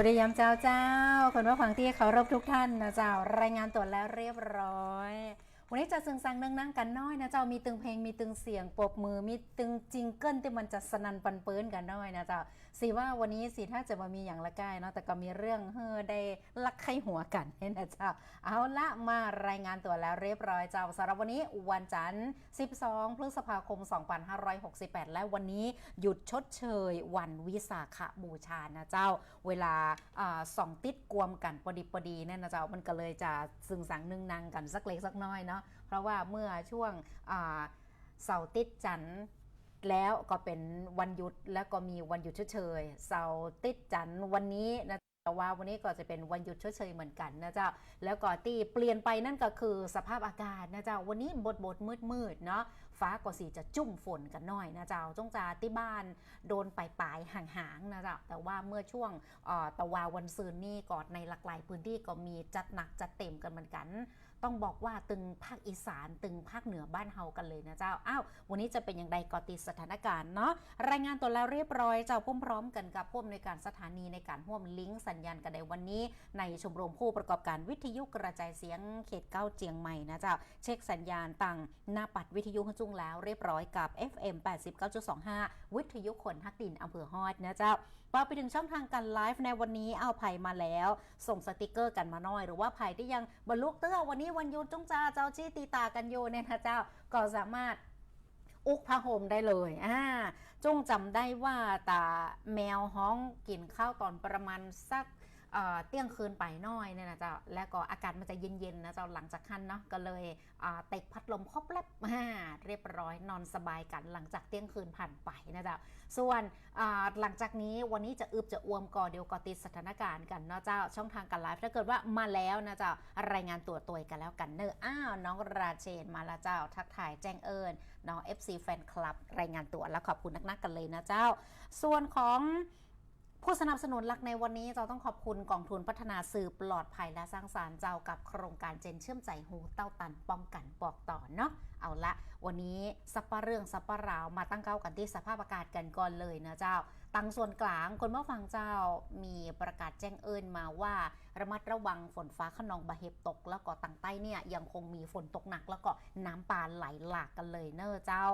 วัสดียามเจ้าเจ้า คนว่าขวางที่เคารพทุกท่านนะเจ้ารายงานตัวแล้วเรียบร้อย วันนี้จะซึ่งสังนั่งนั่งกันน้อยนะเจ้ามีตึงเพลงมีตึงเสียงปบมือมีตึงจิงเกิลที่มันจะสนันปันเปิ้นกันน้อยนะเจ้าสิว่าวันนี้สิถ้าจะมามีอย่างละกายเนาะแต่ก็มีเรื่องเฮ้อได้ลักไข้หัวกันเนี่ยนะเจ้าเอาละมารายงานตัวแล้วเรียบร้อยเจ้าสำหรับวันนี้วันจันทร์ 12 พฤษภาคม 2568 และวันนี้หยุดชดเชยวันวิสาขบูชานะเจ้า เวลาอาสองติดกวมกันพอดีพอดีเนี่ยนะเจ้ามันก็เลยจะซึงสังนึ่งนางกันสักเล็กสักน้อยเนาะ เพราะว่าเมื่อช่วงเสาร์ติดจันทร์แล้วก็เป็นวันหยุดแล้วก็มีวันหยุดเชยเสาร์ติดจันทร์วันนี้นะแต่ว่าวันนี้ก็จะเป็นวันหยุดชดเชยเหมือนกันนะเจ้า แล้วก็ที่เปลี่ยนไปนั่นก็คือสภาพอากาศนะเจ้า วันนี้บดบดมืดมืดๆเนาะ ฟ้าก็สีจะจุ่มฝนกันหน่อยนะเจ้า จงจาที่บ้านโดนปลายปลายๆห่างๆนะเจ้า แต่ว่าเมื่อช่วงตะวาวันซืนนี่กอนในหลากหลายพื้นที่ก็มีจัดหนักจัดเต็มกันเหมือนกัน ต้องบอกว่าตึงภาคอีสาน ตึงภาคเหนือบ้านเฮากันเลยนะเจ้า อ้าว วันนี้จะเป็นอย่างไรก็ติดสถานการณ์เนาะ รายงานตัวแล้วเรียบร้อย เจ้าพร้อมกันกับผู้อำนวยการสถานีในการร่วมลิงก์สัญญาณกันในวันนี้ ในชมรมผู้ประกอบการวิทยุกระจายเสียงเขตเก้าเจียงใหม่นะเจ้า เช็คสัญญาณตั้งหน้าปัดวิทยุขจุ้งแล้วเรียบร้อยกับ FM 89.25 วิทยุคนทักดินอำเภอฮอดนะเจ้าพอไปถึงช่องทางการไลฟ์ในวันนี้เอาไผ่มาแล้ว ส่งสติกเกอร์กันมาหน่อย หรือว่าไผ่ที่ยังบรรลุเตื้อวันนี้วันยุดจงจ้าเจ้าชี้ตีตากันอยู่เนี่ยนะเจ้าก็สามารถอุกผ้าห่มได้เลยอ่าจงจำได้ว่าตาแมวห้องกินข้าวตอนประมาณสัก เอ่อเที่ยงคืนไปน้อยเนี่ยนะเจ้าแล้วก็อากาศมันจะเย็นๆนะเจ้าหลังจากคันเนาะก็เลยเตกพัดลมครอบแลบอ่าเรียบร้อยนอนสบายกันหลังจากเที่ยงคืนผ่านไปนะเจ้าส่วนหลังจากนี้วันนี้จะอึบจะอวมก่อเดี๋ยวก่อติดสถานการณ์กันเนาะเจ้าช่องทางการไลฟ์ถ้าเกิดว่ามาแล้วนะเจ้ารายงานตัวตัวกันแล้วกันเนอะอ้าวน้องราเชนมาละเจ้า ทักทายแจ้งเอิญน้อง FC แฟนคลับรายงานตัวแล้วขอบคุณนักๆกันเลยนะเจ้า ส่วนของ ผู้สนับสนุนหลักในวันนี้เราต้องขอบคุณกองทุนพัฒนาสื่อปลอดภัยและสร้างสารรค์เจ้ากับโครงการเจนเชื่อมใจหูเต้าตันป้องกันบอกต่อเนาะเอาละ วันนี้สัปปะเรื่องสัปปะราวมาตั้งเก้ากันที่สภาพอากาศกันก่อนเลยนะเจ้าตังส่วนกลางคนเมื่อฟังเจ้ามีประกาศแจ้งเอิญมาว่า ระมัดระวังฝนฟ้าขนองบะเห็บตก แล้วก็ตังใต้เนี่ยยังคงมีฝนตกหนักแล้วก็น้ำป่าไหลหลากกันเลยเนอะเจ้า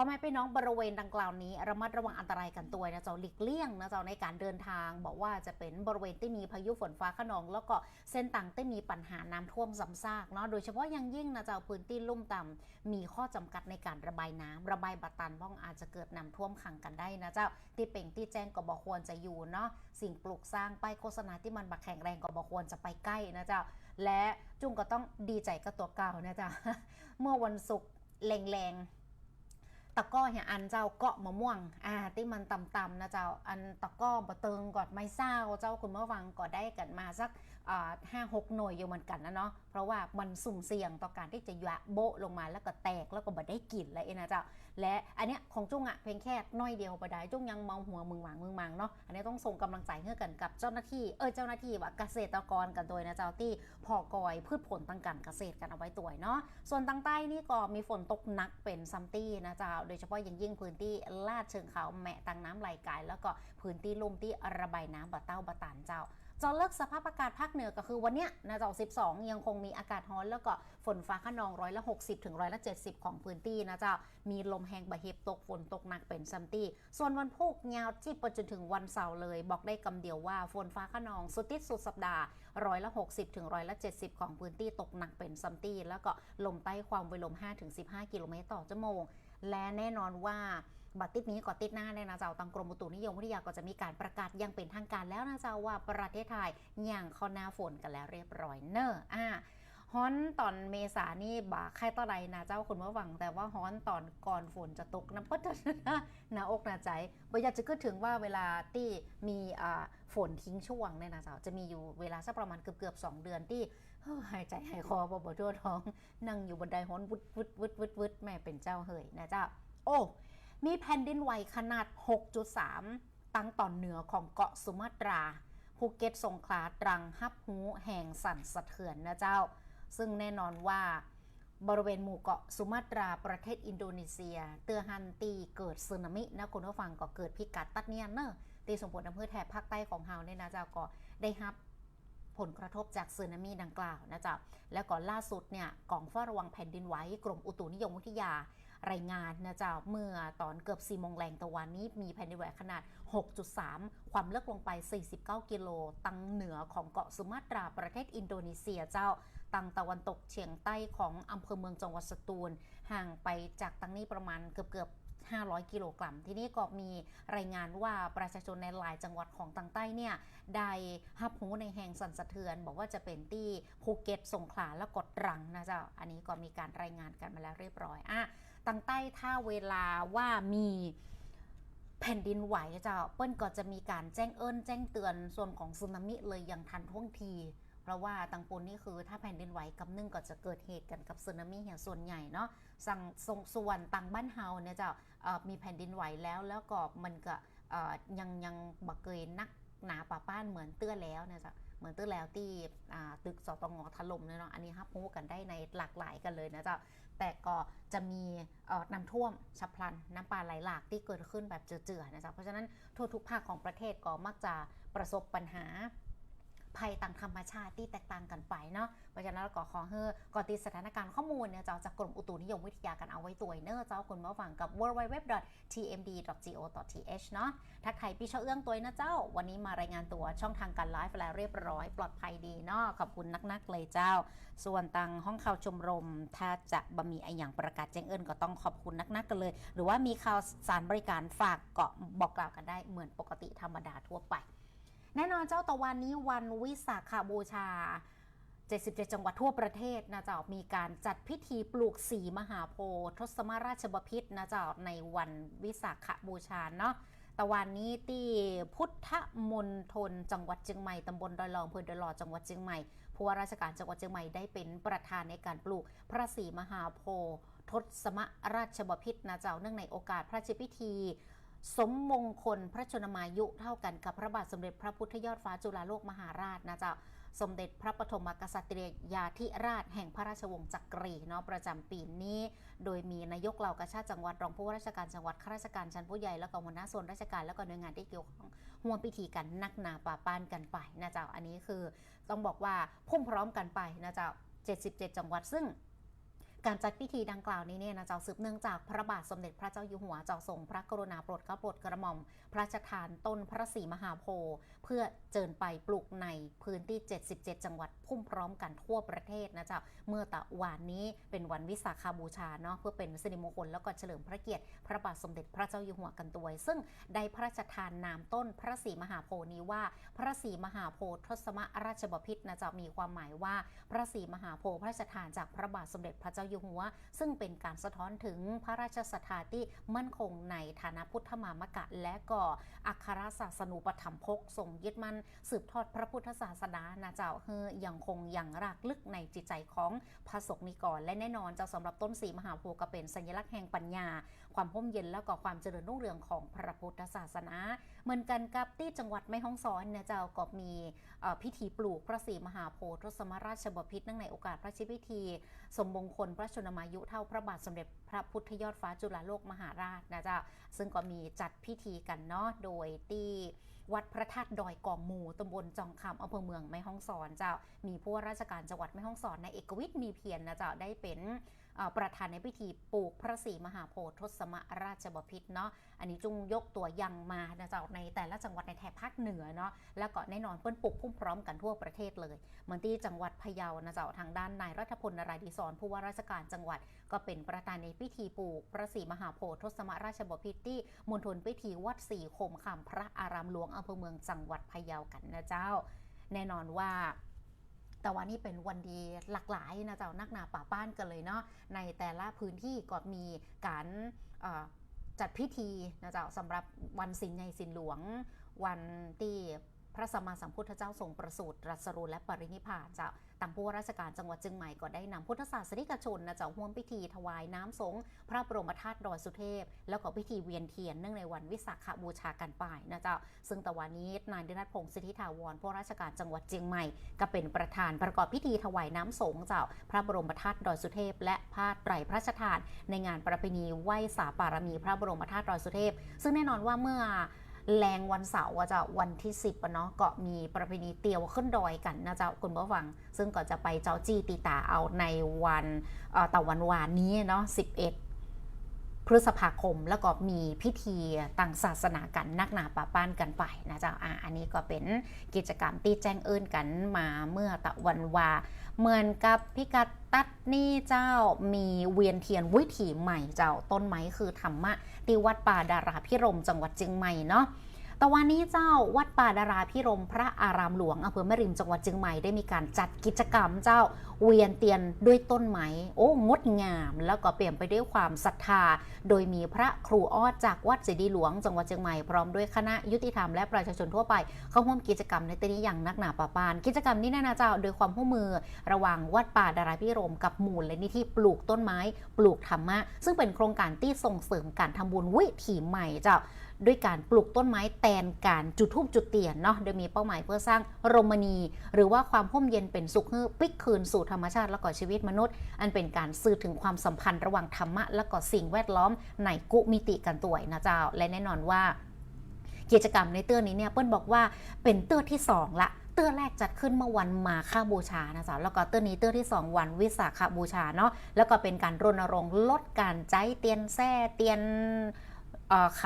พ่อแม่พี่น้องบริเวณดังกล่าวนี้ระมัดระวังอันตรายกันตัวนะเจ้าหลีกเลี่ยงนะเจ้าในการเดินทาง บอกว่าจะเป็นบริเวณที่มีพายุฝนฟ้าขนอง แล้วก็เส้นต่างที่มีปัญหาน้ำท่วมซ้ำซากเนาะโดยเฉพาะอยังยิ่งนะเจ้าพื้นที่ลุ่มต่ำมีข้อจำกัดในการระบายน้ำระบายบัตันเพราะอาจจะเกิดน้ำท่วมขังกันได้นะเจ้าที่เป่งที่แจ้งก็บอกควรจะอยู่เนาะสิ่งปลูกสร้างป้ายโฆษณาที่มันบักแข็งแรงก็บอกควรจะไปใกล้นะเจ้าและจุงก็ต้องดีใจกับตัวเก่านะเจ้าเมื่อวันศุกร์แรงๆ ตะก้อเหี่ยอันเจ้าเกาะมะม่วงอ่าที่มันต่ำๆนะเจ้าอันตะก้อบะเติงกอดไม้เศร้าเจ้าคุณเมื่อวังก็ได้กันมาสัก ห้าหกหน่วยอยู่เหมือนกันนะเนาะเพราะว่ามันสุ่มเสี่ยงต่อการที่จะยะโบลงมาแล้วก็แตกแล้วก็บ่ได้กลิ่นเลยนะเจ้าและอันเนี้ยของจุ้งอะเพียงแค่น้อยเดียวบ่ได้จุ้งยังเมาหัวมึงหมางมึงมางเนาะอันนี้ต้องส่งกำลังใจให้กันกับเจ้าหน้าที่เออเจ้าหน้าที่ว่าเกษตรกรกันโดยนะเจ้าที่พอกอยพืชผลทางการเกษตรกันเอาไว้ตัวเนาะส่วนทางใต้นี่ก็มีฝนตกหนักเป็นซัมตี้นะเจ้าโดยเฉพาะอย่างยิ่งพื้นที่ลาดเชิงเขาแมะตังน้ำไหลกายแล้วก็พื้นที่ลุ่มที่ระบายน้ำบะเต้าบะตานเจ้า จอเลิกสภาพอากาศภาคเหนือก็คือวันเนี้ยนะเจ้า12 ยังคงมีอากาศร้อน แล้วก็ฝนฟ้าขนองร้อยละ 60 ถึงร้อยละ 70 ของพื้นที่นะเจ้ามีลมแห้งบะเห็บตกฝนตกหนักเป็นซัมตี้ ส่วนวันพุกยาวที่ไปจนถึงวันเสาร์เลย บอกได้คำเดียวว่าฝนฟ้าขนองสุดที่สุดสัปดาห์ร้อยละ 60 ถึงร้อยละ 70 ของพื้นที่ตกหนักเป็นซัมตี้ แล้วก็ลมใต้ความไวลม 5-15 กิโลเมตรต่อชั่วโมง และแน่นอนว่า บัตรติดนี้ก็ติดหน้าเลยนะเจ้าตังกรมอุตุนิยมวิทยาก็จะมีการประกาศยังเป็นทางการแล้วนะเจ้าว่าประเทศไทยอย่างข้าหน้าฝนกันแล้วเรียบร้อยเนอะอ่าฮ้อนตอนเมษานี่บ่าใครต่อใดนะเจ้าคุณว่าหวัง แต่ว่าฮ้อนตอนก่อนฝนจะตกน้ำก็จะหนาอกหนาใจบ่อยากจะคิดถึงว่าเวลาที่มีฝนทิ้งช่วงเนี่ยนะเจ้าจะมีอยู่เวลาสักประมาณเกือบเกือบสองเดือนที่หายใจหายคอบ่บ่ทั่วท้อง นั่งอยู่บนไดฮ้อนวุดวุดวุดวุดวุดแม่เป็นเจ้าเหยนะเจ้า โอ้ มีแผ่นดินไหวขนาด 6.3 ตั้งตอนเหนือของเกาะสุมาตรา ภูเก็ตสงขลาตรังฮับหูแห่งสั่นสะเทือนนะเจ้า ซึ่งแน่นอนว่าบริเวณหมู่เกาะสุมาตราประเทศอินโดนีเซีย เตือฮันตีเกิดสึนามินะคุณผู้ฟังก็เกิดพิกัดตัดเนียนเนอะที่สมผลอำเภอแถบภาคใต้ของเฮาเนี่ยนะเจ้าก็ได้รับผลกระทบจากสึนามิดังกล่าวนะจ้าแล้วก็ล่าสุดเนี่ยกองเฝ้าระวังแผ่นดินไหวกรมอุตุนิยมวิทยา รายงานนะเจ้าเมื่อตอนเกือบ4โมงแรงตะวันนี้มีแผ่นดินไหวขนาด 6.3 ความลึกลงไป 49 กิโลตังเหนือของเกาะสุมาตราประเทศอินโดนีเซียเจ้าตังตะวันตกเฉียงใต้ของอำเภอเมืองจังหวัดสตูล ห่างไปจากตังนี้ประมาณเกือบเกือบ500 กิโลกรัม ที่นี่ก็มีรายงานว่าประชาชนในหลายจังหวัดของตังใต้เนี่ย ได้ฮับหูในแห่งสันสะเทือน บอกว่าจะเป็นที่ภูเก็ตสงขลาและกดรังนะเจ้า อันนี้ก็มีการรายงานกันมาแล้วเรียบร้อยอะ ตังใต้ถ้าเวลาว่ามีแผ่นดินไหวเจ้าเปิ้ลก็จะมีการแจ้งเอิ้นแจ้งเตือนส่วนของสึนามิเลยอย่างทันท่วงที เพราะว่าตังปนนี่คือถ้าแผ่นดินไหวกำนึงก็จะเกิดเหตุกันกับสึนามิอย่างส่วนใหญ่เนาะสั่งส่งส่วนตังบ้านเฮาเนี่ยเจ้ามีแผ่นดินไหวแล้วแล้วก็มันก็ยังยังบักเกยนักหนาป่าป้านเหมือนเตื้อแล้วเนี่ยจ้ะเหมือนเตื้อแล้วที่ตึกสตงถล่มเนาะอันนี้ฮับพูกันได้ในหลากหลายกันเลยนะจ้า แต่ก็จะมีน้ำท่วมฉับพลันน้ำป่าไหลหลากที่เกิดขึ้นแบบเจือๆนะจ๊ะเพราะฉะนั้นทั่วทุกภาคของประเทศก็มักจะประสบปัญหา ภัยต่างธรรมชาติที่แตกต่างกันไปเนาะเพราะฉะนั้นเราก็ขอเฮอก่อนติดสถานการณ์ข้อมูลเนี่ยเจ้าจากกรมอุตุนิยมวิทยากันเอาไว้ตัวเนอร์เจ้าคุณมาฟังกับ www.tmd.go.th เนาะทักไทายพี่เชาเอื้องตัวนะเจ้า วันนี้มารายงานตัวช่องทางการไลฟ์แล้วเรียบร้อย ปลอดภัยดีเนาะขอบคุณนักๆเลยเจ้า ส่วนตังห้องข่าวชมรม ถ้าจะบะมีไออย่างประกาศแจ้งเอิญก็ต้องขอบคุณนักๆกันเลย หรือว่ามีข่าวสารบริการฝากก็บอกกล่าวกันได้เหมือนปกติธรรมดาทั่วไป แน่นอนเจ้าตะวันนี้วันวิสาขบูชา 77 จังหวัดทั่วประเทศนะเจ้ามีการจัดพิธีปลูกสีมหาโพธิ์ทศมาราชบพิตรนะเจ้าในวันวิสาขบูชาเนาะตะวันนี้ที่พุทธมณฑลจังหวัดเชียงใหม่ตำบลดอยลองอำเภอดอยหลอจังหวัดเชียงใหม่ผู้ว่าราชการจังหวัดเชียงใหม่ได้เป็นประธานในการปลูกพระศรีมหาโพธิ์ทศมราชบพิตรนะเจ้าเนื่องในโอกาสพระราชพิธี สมมงคลพระชนมายุเท่ากันกับพระบาทสมเด็จพระพุทธยอดฟ้าจุฬาโลกมหาราชนะเจ้าสมเด็จพระปฐมกษัตริยาธิราชแห่งพระราชวงศ์จักรีเนาะประจำปีนี้ โดยมีนายกเหล่ากาชาติจังหวัดรองผู้ว่าราชการจังหวัดข้าราชการชั้นผู้ใหญ่แล้วก็หัวหน้าส่วนราชการแล้วก็หน่วยงานที่เกี่ยวข้องห่วมพิธีกันนักหนาป่าป้านกันไปนะเจ้าอันนี้คือ ต้องบอกว่าพุ่มพร้อมกันไปนะเจ้า77 จังหวัดซึ่ง การจัดพิธีดังกล่าวนี้เนี่ยนะเจ้าสืบเนื่องจากพระบาทสมเด็จพระเจ้าอยู่หัวเจ้าทรงพระกรุณาโปรดเกล้าโปรดกระหม่อมพระราชทานต้นพระศรีมหาโพธิ์เพื่อเจิญไปปลูกในพื้นที่ 77 จังหวัดพุ่มพร้อมกันทั่วประเทศนะเจ้าเมื่อตะวันนี้เป็นวันวิสาขาบูชาเนาะเพื่อเป็นสิริมงคลแล้วก็เฉลิมพระเกียรติ พระบาทสมเด็จพระเจ้าอยู่หัวกันด้วซึ่งได้พระราชทานนามต้นพระศรีมหาโพธิ์นี้ว่า พระศรีมหาโพธิ์ทศมราชบพิตรนะเจ้ามีความหมายว่าพระศรีมหาโพธิ์พระราชทานจากพระบาทสมเด็จพระเจ้าอยู่หัว ซึ่งเป็นการสะท้อนถึงพระราชศรัทธาที่มั่นคงในฐานะพุทธมามกะและก็อัครศาสนูปถัมภกทรงยึดมั่นสืบทอดพระพุทธศาสนานะเจ้าเฮอยังคงยังรากลึกในจิตใจของพระสงฆ์นิกรและแน่นอนเจ้าสำหรับต้นสีมหาโพก็เป็นสัญลักษณ์แห่งปัญญา ความร่มเย็นแล้วก็ความเจริญรุ่งเรืองของพระพุทธศาสนา เหมือนกันกับที่จังหวัดแม่ฮ่องสอนเนี่ยเจ้าก็มีพิธีปลูกพระศรีมหาโพธิ์ทศมราชบพิตรเนื่องในโอกาสพระราชพิธี สมมงคลพระชนมายุเท่าพระบาทสมเด็จ พระพุทธยอดฟ้าจุฬาโลกมหาราชนะเจ้าซึ่งก็มีจัดพิธีกันเนาะโดยที่วัดพระธาตุดอยกองหมูตำบลจองคำอำเภอเมืองแม่ฮ่องสอนเจ้ามีผู้ว่าราชการจังหวัดแม่ฮ่องสอนในเอกวิทย์มีเพียรนะเจ้าได้เป็น ประธานในพิธีปลูกพระศรีมหาโพธิ์ทศมราชบพิตรเนาะอันนี้จุงยกตัวย่างมานะเจ้าในแต่ละจังหวัดในแถบภาคเหนือเนาะแล้วก็แน่นอนเปิ้นปลูกพุ่มพร้อมกันทั่วประเทศเลย เหมือนที่จังหวัดพะเยานะเจ้าทางด้านนายรัฐพลนราดีศรผู้ว่าราชการจังหวัด ก็เป็นประธานในพิธีปลูกพระศรีมหาโพธิ์ทศมราชบพิตรที่มณฑลพิธีวัดศรีคมคำพระอารามหลวงอำเภอเมืองจังหวัดพะเยากันนะเจ้า แน่นอนว่า แต่วันนี้เป็นวันดีหลากหลายนะเจ้านักหนาป่าป้านกันเลยเนาะในแต่ละพื้นที่ก็มีการจัดพิธีนะเจ้าสำหรับวันสินใหญ่สินหลวง วันที่พระสัมมาสัมพุทธเจ้าทรงประสูติรัสรู้และปรินิพพานเจ้า ตามผู้ว่าราชการจังหวัดเชียงใหม่ก็ได้นำพุทธศาสนิกชนนะจ้าร่วมพิธีถวายน้ำสงฆ์พระบรมธาตุดอยสุเทพ แล้วก็พิธีเวียนเทียนเนื่องในวันวิสาขบูชากันไปนะเจ้าซึ่งแต่วันนี้นายดิรัตพงศ์สิทธิถาวรผู้ว่าราชการจังหวัดเชียงใหม่ ก็เป็นประธานประกอบพิธีถวายน้ำสงฆ์เจ้าพระบรมธาตุดอยสุเทพ และผ้าไตรพระราชทาน ในงานประเพณีไหว้สาปารมีพระบรมธาตุดอยสุเทพ ซึ่งแน่นอนว่าเมื่อ แรงวันเสาร์อะเจ้าวันที่ 10อะเนาะก็มีประเพณีเตียวขึ้นดอยกันนะเจ้าคุณผู้ฟัง ซึ่งก็จะไปเจ้าจี้ตีตาเอาในวันเอ่อวันวานนี้เนาะ11 พฤษภาคมแล้วก็มีพิธีต่างศาสนากันนักหนาป่าป้านกันไปนะเจ้าอะอันนี้ก็เป็นกิจกรรมที่แจ้งเอิ้นกันมาเมื่อตะวันวา เหมือนกับพิกัดตัดนี่เจ้ามีเวียนเทียนวิถีใหม่เจ้าต้นไม้คือธรรมะที่วัดป่าดาราพิรมจังหวัดเชียงใหม่เนาะ แต่วันนี้เจ้าวัดป่าดาราพิรมพระอารามหลวงอำเภอแม่ริมจังหวัดเชียงใหม่ได้มีการจัดกิจกรรมเจ้าเวียนเทียนด้วยต้นไม้โอ้งดงาม แล้วก็เปลี่ยนไปด้วยความศรัทธา โดยมีพระครูออดจากวัดเจดีหลวงจังหวัดเชียงใหม่พร้อมด้วยคณะยุติธรรมและประชาชนทั่วไป เข้าร่วมกิจกรรมในตีนี้อย่างนักหนาป่าปาน กิจกรรมนี้นะนะเจ้าโดยความร่วมมือระหว่างวัดป่าดาราพิรมกับมูลและนิธิปลูกต้นไม้ ปลูกธรรมะ ซึ่งเป็นโครงการที่ส่งเสริมการทำบุญวิถีใหม่เจ้า ด้วยการปลูกต้นไม้แทนการจุดทูบจุดเตียนเนาะโดยมีเป้าหมายเพื่อสร้างโรมณี หรือว่าความห่มเย็นเป็นสุขให้ปิกคืนสู่ธรรมชาติและก็ชีวิตมนุษย์ อันเป็นการสื่อถึงความสัมพันธ์ระหว่างธรรมะและก็สิ่งแวดล้อมในกุมิติกันตัวยนะเจ้าและแน่นอนว่า กิจกรรมในเตื้อนี้เนี่ยเปิ้ลบอกว่าเป็นเตื้อที่สองละเตื้อแรกจัดขึ้นเมื่อวันมาฆบูชานะจ๊ะแล้วก็เตื้อนี้เตื้อที่ 2 วันวิสาขบูชาเนาะแล้วก็เป็นการรณรงค์ลดการใจเตียนแซ่เตียน ไข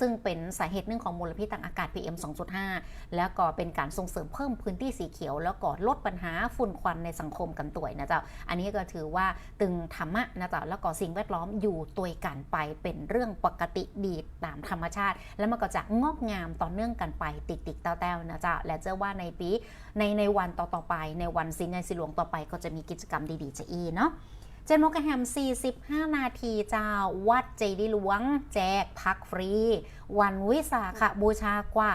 ซึ่งเป็นสาเหตุหนึ่งของมลพิษทางอากาศ PM 2.5 แล้วก็เป็นการส่งเสริมเพิ่มพื้นที่สีเขียว แล้วก็ลดปัญหาฝุ่นควันในสังคมกันตัวนะจ๊ะอันนี้ก็ถือว่าตึงธรรมะนะจ๊ะแล้วก็สิ่งแวดล้อมอยู่ตัวกันไปเป็นเรื่องปกติดีตามธรรมชาติ แล้วมันก็จะงอกงามต่อเนื่องกันไปติดติดๆแต้วนะจ๊ะและเชื่อว่าในปีในในวันต่อๆไป ในวันสิงห์ในสิหลวงต่อไปก็จะมีกิจกรรมดีๆจะอีเนาะ เจนโมกะแฮม 45 นาทีเจ้าวัดเจดีหลวง แจกพักฟรี วันวิสาขบูชากว่า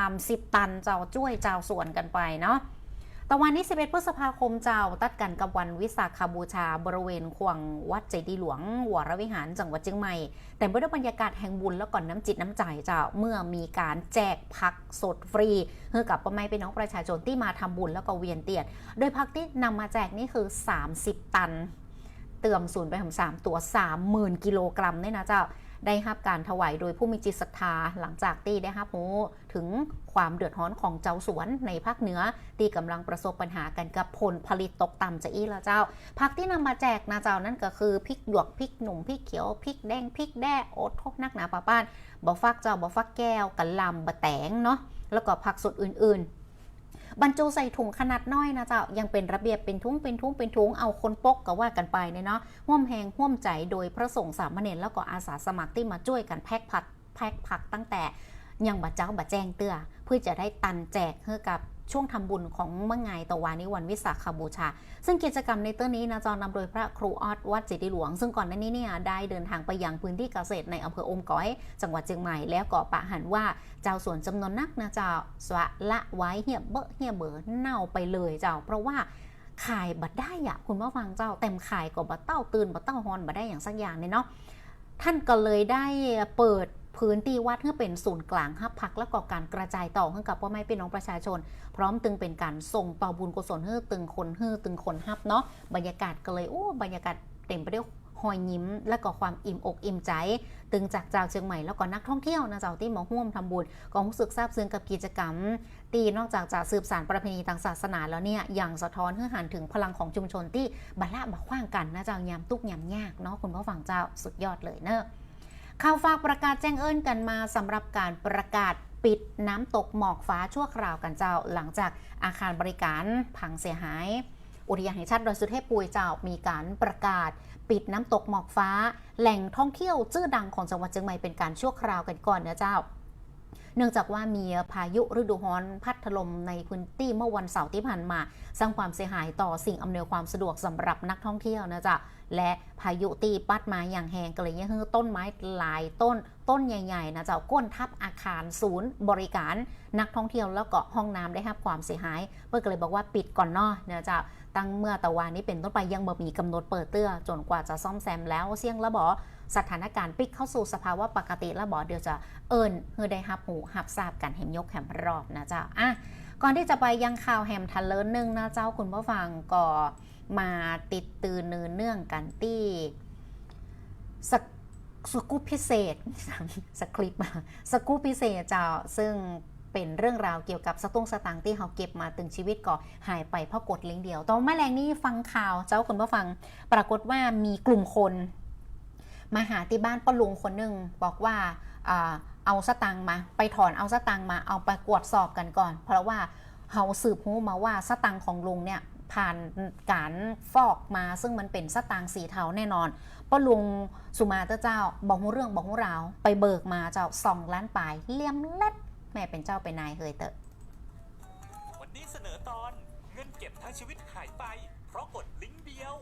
30 ตันเจ้าจ้วยเจ้าส่วนกันไปเนาะแต่วันที่ 11 พฤษภาคมเจ้าตัดกันกับวันวิสาขบูชาบริเวณขวงวัดเจดีหลวงวรวิหารจังหวัดเชียงใหม่ แต่เมื่อด้วยบรรยากาศแห่งบุญแล้วก่อนน้ำจิตน้ำใจเจ้าเมื่อมีการแจกพักสดฟรีให้กับพ่อแม่พี่น้องประชาชนที่มาทำบุญแล้วก็เวียนเตียน โดยพักที่นำมาแจกนี่คือ 30 ตัน เติมศูนย์ไปถึง3ตัว30,000กิโลกรัมเนี่ยนะเจ้าได้รับการถวายโดยผู้มีจิตศรัทธาหลังจากที่ได้รับรู้ถึงความเดือดร้อนของเจ้าสวนในภาคเหนือที่กำลังประสบปัญหากันกับผลผลิตตกต่ำจะอี้ละเจ้าผักที่นำมาแจกนะเจ้านั่นก็คือพริกหยวกพริกหนุ่มพริกเขียวพริกแดงพริกแด้โอ๊ตทกนักหนาป้าป้านบะฟักเจ้าบะฟักแก้วกะหล่ำบะแตงเนาะแล้วก็ผักสดอื่นๆ บรรจุใส่ถุงขนาดน้อยนะเจ้ายังเป็นระเบียบเป็นทุงเป็นทุงเป็นทุงเอาคนปกก็ว่ากันไปเนี่ยเนาะห่วมแหงห่วมใจโดยพระสงฆ์สามเณรแล้วก็อาสาสมัครที่มาช่วยกันแพ็คผักแพ็คผักตั้งแต่ ยังบัดเจ้าบัดแจ้งเตือเพื่อจะได้ตันแจกให้กับช่วงทำบุญของเมื่อไงตะวานิวันวิสาขบูชา ซึ่งกิจกรรมในเตื้อนี้นะจอนำโดยพระครูออดวัดเจดียหลวง ซึ่งก่อนหน้านี้เนี่ยได้เดินทางไปยังพื้นที่เกษตรในอำเภออมก๋อย จังหวัดเชียงใหม่แล้วก็ปะหันว่าเจ้าสวนจำนวนนักนะเจ้าสวะละไว้เหี่ยเบอะเหี่ยเบอเน่าไปเลยเจ้า เพราะว่าขายบัดได้อะคุณผู้ฟังเจ้าเต็มขายก็บัดเต้าตื่นบัดเต้าฮอนบัดได้อย่างสักอย่างเนี่ยเนาะท่านก็เลยได้เปิด พื้นที่วัดให้เป็นศูนย์กลางฮับพักและก็การกระจายต่อให้กับพ่อแม่พี่น้องประชาชน พร้อมตึงเป็นการส่งต่อบุญกุศลให้ตึงคนให้ตึงคนฮับเนาะบรรยากาศก็เลยโอ้บรรยากาศเต็มไปด้วยหอยยิ้มและก็ความอิ่มอกอิ่มใจ ตึงจากเจ้าเชียงใหม่แล้วก็นักท่องเที่ยวนะเจ้าที่มาร่วมทำบุญก็รู้สึกซาบซึ้งกับกิจกรรม ตีนอกจากจะสืบสานประเพณีทางศาสนาแล้วเนี่ยอย่างสะท้อนให้หันถึงพลังของชุมชนที่บัละบักขว้างกันนะเจ้ายามตุกยามยากเนาะคุณผู้ฟังเจ้าสุดยอดเลยเนอะ ข่าวฝากประกาศแจ้งเอิ้นกันมาสำหรับการประกาศปิดน้ำตกหมอกฟ้าชั่วคราวกันเจ้า หลังจากอาคารบริการพังเสียหาย อุทยานแห่งชาติดอยสุเทพปุยเจ้ามีการประกาศ ปิดน้ำตกหมอกฟ้า แหล่งท่องเที่ยวชื่อดังของจังหวัดเชียงใหม่เป็นการชั่วคราวกันก่อนนะเจ้า เนื่องจากว่ามีพายุฤดูร้อนพัดถล่มในพื้นที่เมื่อวันเสาร์ที่ผ่านมา สร้างความเสียหายต่อสิ่งอำนวยความสะดวกสำหรับนักท่องเที่ยวนะจ๊ะและพายุตีปัดมาอย่างแหงก็เลยยังคือต้นไม้หลายต้น ต้นใหญ่ๆนะเจ้าก้นทับอาคารศูนย์ บริการนักท่องเที่ยวแล้วก็ห้องน้ำได้รับความเสียหาย เพื่อก็เลยบอกว่าปิดก่อนเนาะนะเจ้าตั้งเมื่อตะวันนี้เป็นต้นไปยังบ่มีกำหนดเปิดเตื้อจนกว่าจะซ่อมแซมแล้วเสี่ยงระบอ สถานการณ์ปิดเข้าสู่สภาวะปกติแล้วบอเดี๋ยวจะเอิญเพื่อได้ฮับหูฮับทราบกันแหมยกแหมรอบนะเจ้าอะก่อนที่จะไปยังข่าวแฮมทันเลินหนึ่งนะเจ้าคุณผู้ฟังก็มาติดตือเนือเนื่องกันที่สักสกู๊ปพิเศษสคริปต์มาสกู๊ปพิเศษเจ้าซึ่งเป็นเรื่องราวเกี่ยวกับสตุ้งสตังค์ที่เขาเก็บมาตึงชีวิตก็หายไปเพราะกดลิงก์เดียวตอนแม่แรงนี่ฟังข่าวเจ้าคนผู้ฟัง ปรากฏว่ามีกลุ่มคน มาหาที่บ้านป้าลุงคนหนึ่งบอกว่าอเอาสตังค์มา ไปถอนเอาสตังค์มาเอาไปกวดสอบกันก่อน เพราะว่าเขาสืบรู้มาว่าสตังค์ของลุงเนี่ยผ่านการฟอกมาซึ่งมันเป็นสตังค์สีเทาแน่นอนป้าลุงสุมาเตเจ้าบอกหูเรื่องบอกหูราวไปเบิกมาเจ้าสองล้านปลายเลี่ยมเล็ดแม่เป็นเจ้าเป็นนายเฮยเตอะวันนี้เสนอตอนเงินเก็บทั้งชีวิตหายไป เพราะกดลิงก์เดียว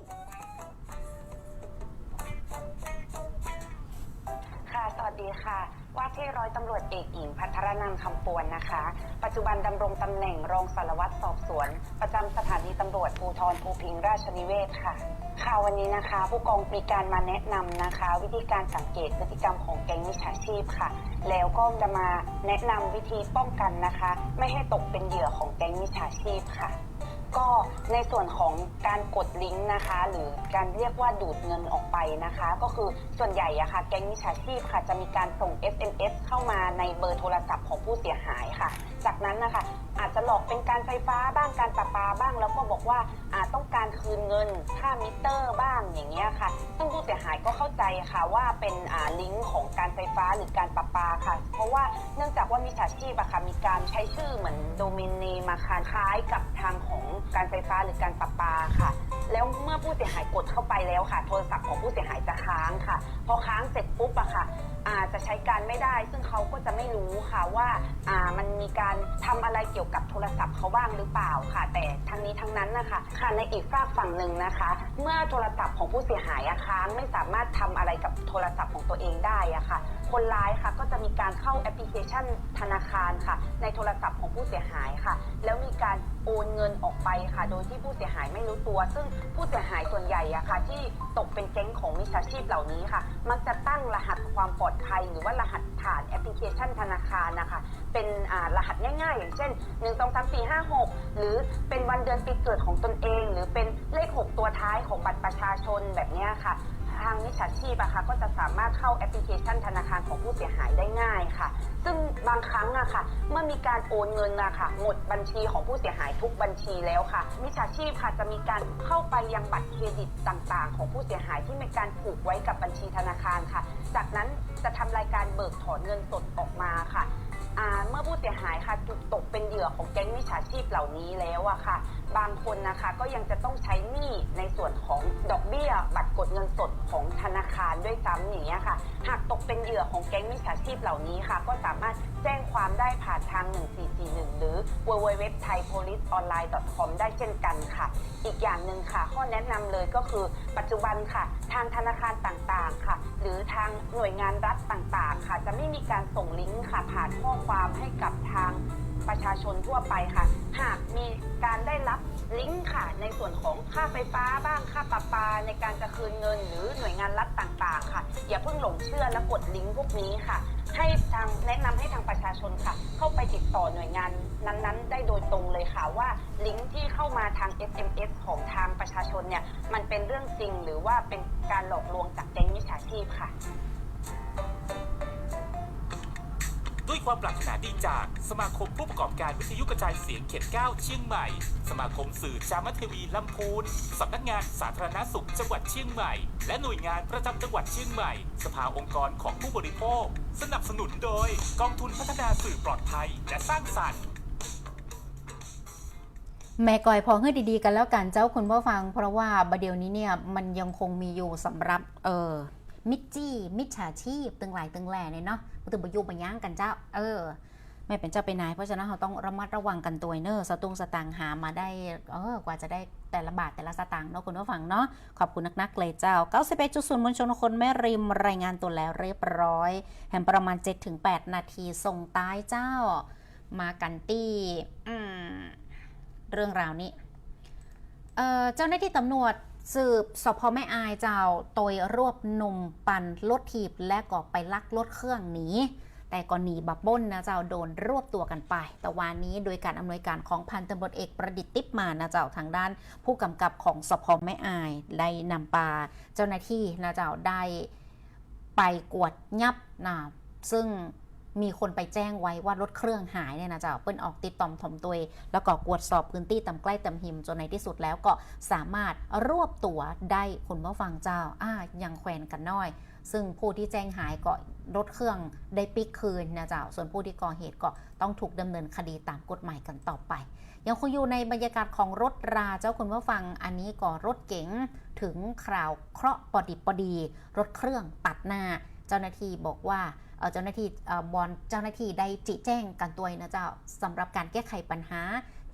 ค่ะ สวัสดีค่ะ ว่าที่ร้อยตำรวจเอกหญิงพัทรนันท์คำปวนนะคะ ปัจจุบันดำรงตำแหน่งรองสารวัตรสอบสวน ประจำสถานีตำรวจภูธรภูพิงราชนิเวศค่ะ ค่ะวันนี้นะคะ ผู้กองมีการมาแนะนำนะคะ วิธีการสังเกตพฤติกรรมของแก๊งมิจฉาชีพค่ะ แล้วก็จะมาแนะนำวิธีป้องกันนะคะ ไม่ให้ตกเป็นเหยื่อของแก๊งมิจฉาชีพค่ะ ก็ในส่วนของการกดลิงก์นะคะ หรือการเรียกว่าดูดเงินออกไปนะคะ ก็คือส่วนใหญ่อะค่ะ แก๊งมิจฉาชีพค่ะ จะมีการส่ง SMS เข้ามาในเบอร์โทรศัพท์ของผู้เสียหายค่ะจากนั้นนะคะอาจจะหลอกเป็นการไฟฟ้าบ้างการประปาบ้าง แล้วก็บอกว่าอาจต้องการคืนเงินค่ามิเตอร์บ้างอย่างเงี้ยค่ะ ซึ่งผู้เสียหายก็เข้าใจค่ะว่าเป็นอ่าลิงก์ของการไฟฟ้าหรือการประปาค่ะ เพราะว่าเนื่องจากว่ามิจฉาชีพอะค่ะมีการใช้ชื่อเหมือนโดเมนเนมอะค่ะคล้ายกับทางของการไฟฟ้าหรือการประปาค่ะ แล้วเมื่อผู้เสียหายกดเข้าไปแล้วค่ะ โทรศัพท์ของผู้เสียหายจะค้างค่ะ พอค้างเสร็จปุ๊บอะค่ะ อาจจะใช้การไม่ได้ ซึ่งเขาก็จะไม่รู้ค่ะว่าอ่ามันมีการทำอะไรเกี่ยวกับโทรศัพท์เขาบ้างหรือเปล่าค่ะ แต่ทั้งนี้ทั้งนั้นนะคะค่ะในอีกฝากฝั่งหนึ่งนะคะ เมื่อโทรศัพท์ของผู้เสียหายอะค้างไม่สามารถทำอะไรกับโทรศัพท์ของตัวเองได้อะค่ะ คนร้ายค่ะก็จะมีการเข้าแอปพลิเคชันธนาคารค่ะ ในโทรศัพท์ของผู้เสียหายค่ะ แล้วมีการโอนเงินออกไปค่ะ โดยที่ผู้เสียหายไม่รู้ตัว ซึ่งผู้เสียหายส่วนใหญ่อะค่ะ ที่ตกเป็นแก๊งของมิจฉาชีพเหล่านี้ค่ะ มักจะตั้งรหัส ความปลอดภัยหรือว่ารหัสผ่านแอปพลิเคชันธนาคารนะคะ เป็นรหัสง่ายๆ อย่างเช่น 1 2 3 4 5 6 หรือเป็นวันเดือนปีเกิดของตนเอง หรือเป็นเลข 6 ตัวท้ายของบัตรประชาชนแบบนี้ค่ะ ทางมิจฉาชีพอะค่ะก็จะสามารถเข้าแอปพลิเคชันธนาคารของผู้เสียหายได้ง่ายค่ะ ซึ่งบางครั้งอะค่ะ เมื่อมีการโอนเงินอะค่ะหมดบัญชีของผู้เสียหายทุกบัญชีแล้วค่ะ มิจฉาชีพค่ะจะมีการเข้าไปยังบัตรเครดิตต่างๆ ของผู้เสียหายที่มีการผูกไว้กับบัญชีธนาคารค่ะ จากนั้นจะทำรายการเบิกถอนเงินสดออกมาค่ะอ่าเมื่อผู้เสียหายค่ะถูกตกเป็นเหยื่อของแก๊งมิจฉาชีพเหล่านี้แล้วอะค่ะ บางคนนะคะก็ยังจะต้องใช้หนี้ในส่วนของดอกเบี้ย บัตรกดเงินสดของธนาคารด้วยซ้ำอย่างเงี้ยค่ะ หากตกเป็นเหยื่อของแก๊งมิจฉาชีพเหล่านี้ค่ะ ก็สามารถแจ้งความได้ผ่านทาง 1441 หรือ www.thaipoliceonline.com ได้เช่นกันค่ะ อีกอย่างหนึ่งค่ะ ข้อแนะนำเลยก็คือปัจจุบันค่ะ ทางธนาคารต่างๆค่ะ หรือทางหน่วยงานรัฐต่างๆ ค่ะ จะไม่มีการส่งลิงก์ค่ะผ่านข้อความให้กับทาง ประชาชนทั่วไปค่ะ หากมีการได้รับลิงก์ค่ะ ในส่วนของค่าไฟฟ้าบ้างค่าประปา ในการจะคืนเงินหรือหน่วยงานรัฐต่างๆ ค่ะ อย่าเพิ่งหลงเชื่อและกดลิงก์พวกนี้ค่ะ ให้ทางแนะนำให้ทางประชาชนค่ะ เข้าไปติดต่อหน่วยงานนั้นๆ ได้โดยตรงเลยค่ะว่าลิงก์ที่เข้ามาทาง SMS ของทางประชาชนเนี่ยมันเป็นเรื่องจริงหรือว่าเป็นการหลอกลวงจากแก๊งมิจฉาชีพค่ะ ด้วยความปรารถนาดีจากสมาคมผู้ประกอบการวิทยุกระจายเสียงเขต 9 เชียงใหม่ สมาคมสื่อจามเทวีลำพูนสำนักงานสาธารณสุขจังหวัดเชียงใหม่ และหน่วยงานประจำจังหวัดเชียงใหม่ สภาองค์กรของผู้บริโภค สนับสนุนโดย กองทุนพัฒนาสื่อปลอดภัย และสร้างสรรค์แม่ก่อยพอให้ดีๆกันแล้วกันเจ้าคุณผู้ฟัง เพราะว่าประเดี๋ยวนี้เนี่ยมันยังคงมีอยู่สำหรับเออ มิจจี้มิจฉาชีพตึงหลายตึงแหล่เนี่ยเนาะมันตึงประยุกต์มาย่างกันเจ้า เออไม่เป็นเจ้าเป็นนายเพราะฉะนั้นเราต้องระมัดระวังกันตัวเนอะสตุงสตางหามาได้เออกว่าจะได้แต่ละบาทแต่ละสตางค์เนาะคุณผู้ฟังเนาะขอบคุณนักๆเลยเจ้า91จุดศูนย์มวลชนคนแม่ริมรายงานตัวแล้วเรียบร้อย แหมประมาณ7-8นาทีส่งตายเจ้า มากันตี้เรื่องราวนี้เออเจ้าหน้าที่ตำรวจ สืบสพแม่อายเจ้าตยรวบหนุ่มปั่นรถถีบและก็ไปลักรถเครื่องหนีแต่ก็หนีบับบ้นนะเจ้าโดนรวบตัวกันไป แต่วานนี้โดยการอำนวยการของพันตำรวจเอกประดิษฐ์ติปมานะเจ้าทางด้าน ผู้กำกับของสพแม่อายได้นำปาเจ้าหน้าที่นะเจ้าได้ไปกวดยับนะซึ่ง มีคนไปแจ้งไว้ว่ารถเครื่องหายเนี่ยนะเจ้าเปิ้นออกติดต่อมถมตัวแล้วก็กวดสอบพื้นที่ตำใกล้ตำหิมจนในที่สุดแล้วก็สามารถรวบตัวได้คุณผู้ฟังเจ้าอ่ายังแขวนกันน้อย ซึ่งผู้ที่แจ้งหายก็รถเครื่องได้ปิกคืนนะเจ้า ส่วนผู้ที่ก่อเหตุก็ต้องถูกดำเนินคดีตามกฎหมายกันต่อไป ยังคงอยู่ในบรรยากาศของรถราเจ้าคุณผู้ฟัง อันนี้ก็รถเก๋งถึงคราวเคราะห์ปอดิบปดี รถเครื่องตัดหน้า เจ้าหน้าที่บอกว่าเจ้าหน้าที่บอลเจ้าหน้าที่ได้จิแจ้งกันตัวนะเจ้าสำหรับการแก้ไขปัญหา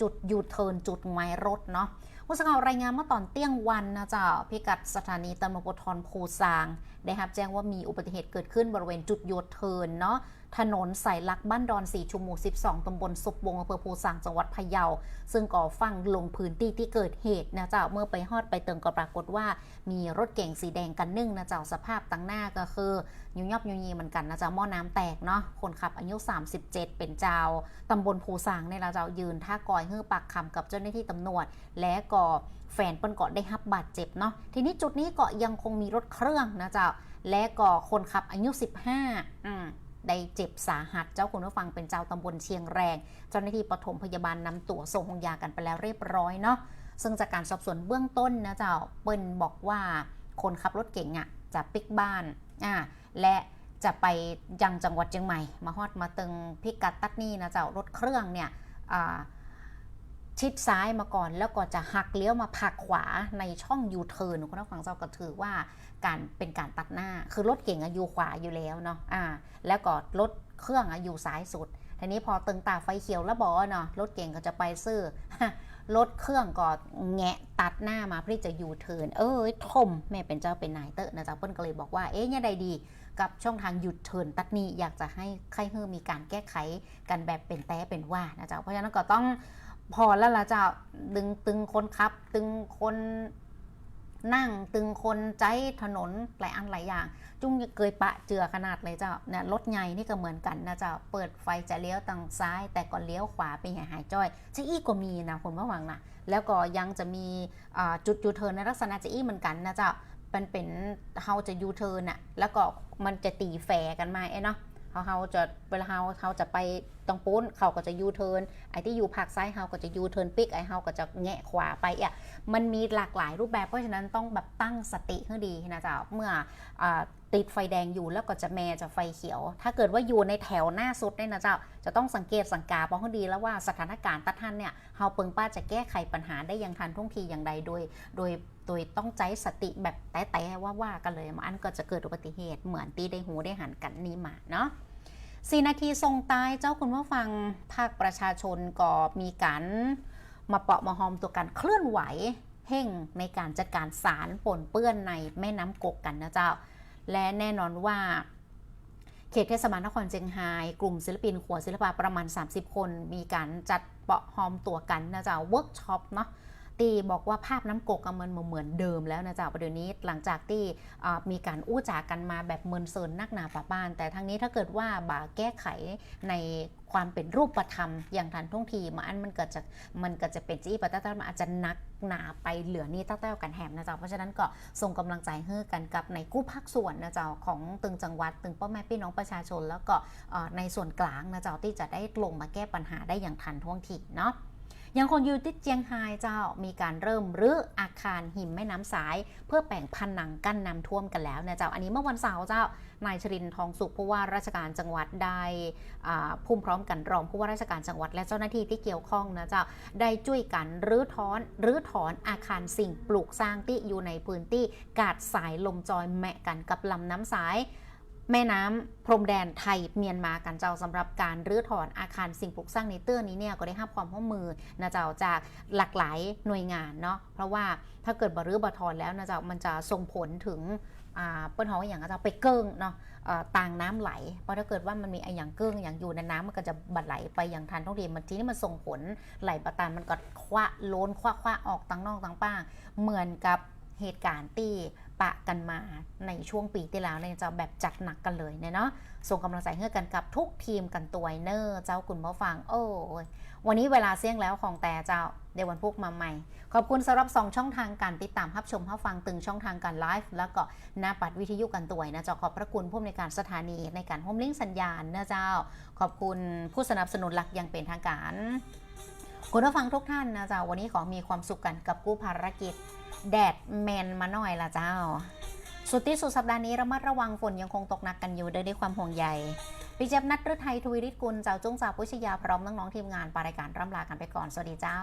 จุดยูเทิร์นจุดหมายรถเนาะผู้สื่อข่าวรายงานเมื่อตอนเที่ยงวันนะเจ้าพิกัดสถานีตำรวจภูธรโพซางได้รับแจ้งว่ามีอุบัติเหตุเกิดขึ้นบริเวณจุดยูเทิร์นเนาะ ถนนสายลักบ้านดอนสี่ชุมหมู่ 12 ตำบลสุบวงอำเภอภูซางจังหวัดพะเยา ซึ่งก่อฟังลงพื้นที่ที่เกิดเหตุนะเจ้าเมื่อไปฮอดไปเติงก็ปรากฏว่า มีรถเก๋งสีแดงกันนึ่งนะเจ้าสภาพตั้งหน้าก็คือยุยยอบยุยยีเหมือนกันนะเจ้าหม้อน้ำแตกเนาะคนขับอายุ 37 เป็นเจ้าตำบลภูซางเนี่ยละเจ้ายืนท่ากอยเฮือปากคำกับเจ้าหน้าที่ตำรวจและก็แฟนเปิ้นก็ได้รับบาดเจ็บเนาะทีนี้จุดนี้ก็ยังคงมีรถเครื่องนะเจ้าและก็คนขับอายุ 15อืม ได้เจ็บสาหัส เจ้าคุณผู้ฟังเป็นเจ้าตำบลเชียงแรง เจ้าหน้าที่ปฐมพยาบาลนำตัวส่งโรงพยาบาลกันไปแล้วเรียบร้อยเนาะซึ่งจากการสอบสวนเบื้องต้นนะเจ้าเปิ้นบอกว่าคนขับรถเก่งอะ่ะจะปิกบ้านอ่าและจะไปยังจังหวัดเชียงใหม่ มาฮอดมาตึงพิกัดตัดนี่นะเจ้ารถเครื่องเนี่ยชิดซ้ายมาก่อนแล้วก็จะหักเลี้ยวมาผักขวาในช่องยูเทิร์นคุณผู้ฟังเจ้าก็ถือว่า การเป็นการตัดหน้าคือรถเก่งอะอยู่ขวาอยู่แล้วเนาะอ่า แล้วก็รถเครื่องอะอยู่ซ้ายสุดทีนี้พอตึงตาไฟเขียวแล้วบอเนาะรถเก่งก็จะไปซื้อรถเครื่องก็แงะตัดหน้ามาเพื่อจะยูเทิร์นเอ้ยทมแม่เป็นเจ้าเป็นนายเตอร์นะจ๊ะเปิ้ลก็เลยบอกว่าเอ๊ะเนี่ยใดดีกับช่องทางหยูเทิร์นตัดนี้อยากจะให้ใครเฮือมีการแก้ไขกันแบบเป็นแต่เป็นว่านะจ๊ะเพราะฉะนั้นก็ต้องพอแล้วล่ะจ้าดึงตึงคนขับ ตึงคน นั่งตึงคนใจถนนหลายอันหลายอย่าง จุ้งเคยปะเจือขนาดเลยเจ้าเนี่ยรถใหญ่นี่ก็เหมือนกันนะเจ้าเปิดไฟจะเลี้ยวทางซ้าย แต่ก็เลี้ยวขวาไปหายหายจ้อยจะอี้ก็มีนะคุณผู้ฟังนะแล้วก็ยังจะมีจุดยูเทิร์นในลักษณะจะอี้เหมือนกันนะเจ้าเป็นเป็นเฮาจะยูเทิร์นอะแล้วก็มันจะตีแฝกันมาเอ้เนาะ เขาเฮาจะเวลาเฮาเฮาจะไปตรงปุ้นเขาก็จะยูเทิร์นไอ้ที่อยู่ภาคซ้ายเฮาก็จะยูเทิร์นปิกไอ้เฮาก็จะแงะขวาไปอะมันมีหลากหลายรูปแบบเพราะฉะนั้นต้องแบบตั้งสติให้ดีนะจ๊ะเมื่ออ ติดไฟแดงอยู่แล้วก็จะแมจะไฟเขียว ถ้าเกิดว่าอยู่ในแถวหน้าสุดเนี่ยนะจ๊ะจะต้องสังเกตสังกาเพราะดีแล้วว่าสถานการณ์ตัดทันเนี่ยเฮาเปิงป้าจะแก้ไขปัญหาได้อย่างทันท่วงทีอย่างใดโดย โดยโดยต้องใจสติแบบแต่ๆว่าว่ากันเลยมันก็จะเกิดอุบัติเหตุเหมือนตีได้หูได้หันกันนี่มาเนาะสี่นาทีทรงตายเจ้าคุณผู้ฟังภาคประชาชนก็มีการมาเปาะมาหอมตัวกันเคลื่อนไหวเห่งในการจัดการสารปนเปื้อนในแม่น้ำกกกันนะเจ้า และแน่นอนว่าเขตเทศบาลนครเชียงรายกลุ่มศิลปินขวศิลปะประมาณ 30 คน มีการจัดเปาะหอมตัวกันนะจ้าเวิร์กช็อปเนาะตีบอกว่าภาพน้ำกกอะมันเหมือนเดิมแล้วนะจ้าประเดี๋ยวนี้หลังจากที่มีการอู้จากกันมาแบบเมินเซินนักหนาป่าบ้าน แต่ทั้งนี้ถ้าเกิดว่าบ่าแก้ไขในความเป็นรูปธรรมอย่างทันท่วงทีมาอันมันเกิดจะมันเก็จะเป็นจี้ปะต้ามันอาจจะนัก หนาไปเหลือนี่ต้าต้ากันแหมนะเจ้า เพราะฉะนั้นก็ส่งกำลังใจให้กันกับในกู้ภาคส่วนนะเจ้าของตึงจังหวัดตึงพ่อแม่พี่น้องประชาชน แล้วก็ในส่วนกลางนะเจ้าที่จะได้ลงมาแก้ปัญหาได้อย่างทันท่วงทีเนาะ ยังคงอยู่ที่เจียงไฮ้เจ้ามีการเริ่มรื้ออาคารหิมแม่น้ำสาย เพื่อแป่งผนังกั้นน้ำท่วมกันแล้วนะเจ้าอันนี้เมื่อวันเสาร์เจ้านายชรินทองสุขผู้ว่าราชการจังหวัดได้พุ่มพร้อมกันรองผู้ว่าราชการจังหวัดและเจ้าหน้าที่ที่เกี่ยวข้องนะเจ้าได้ช่วยกันรื้อถอนรื้อถอนอาคารสิ่งปลูกสร้างที่อยู่ในพื้นที่กาดสายลมจอยแมะกันกับลำน้ำสาย แม่น้ำพรมแดนไทยเมียนมากันเจ้าสำหรับการรื้อถอนอาคารสิ่งปลูกสร้างในเตื้อนี้เนี่ยก็ได้รับความร่วมมือนะเจ้าจากหลากหลายหน่วยงานเนาะเพราะว่าถ้าเกิดบรื้อบถอนแล้วนะเจ้ามันจะส่งผลถึงอ่าเปิ้นหออย่างนะเจ้าไปเกิ้งเนาะต่างน้ำไหล เพราะถ้าเกิดว่ามันมีไอ้อย่างเกิ้งอย่างอยู่ในน้ำมันก็จะบัดไหลไปอย่างทันท่วงทีมันทีนี้มันส่งผลไหลประตานมันก็คว้าโล้นคว้าคว้าออกตังนอกตังป้าง เหมือนกับเหตุการณ์ที่ ปะกันมาในช่วงปีที่แล้วเนี่ยเจ้าแบบจัดหนักกันเลยเนาะส่งกำลังใจให้กันกับทุกทีมกันตัวเนอร์เจ้าคุณผู้ฟัง โอ้ยวันนี้เวลาเสี่ยงแล้วของแต่เจ้าเดี๋ยววันพุกมาใหม่ ขอบคุณสำหรับ 2 ช่องทางการติดตามรับชมรับฟังตึงช่องทางการไลฟ์แล้วก็หน้าปัดวิทยุกันตัวนะเจ้าขอบพระคุณผู้อำนวยการสถานีในการโฮมลิงสัญญาณนะเจ้า ขอบคุณผู้สนับสนุนหลักอย่างเป็นทางการคุณผู้ฟังทุกท่านนะเจ้าวันนี้ขอมีความสุขกันกับกู้ภารกิจ แดดแมนมาหน่อยละเจ้า สุดที่สุดสัปดาห์นี้ระมัดระวังฝนยังคงตกหนักกันอยู่โดยด้วยความห่วงใยพี่เจ็บนัดฤทัยทวีริศกุลเจ้าจุ้งจ่าปุชยาพร้อมน้องๆทีมงานปรายการร่ำลากันไปก่อน สวัสดีเจ้า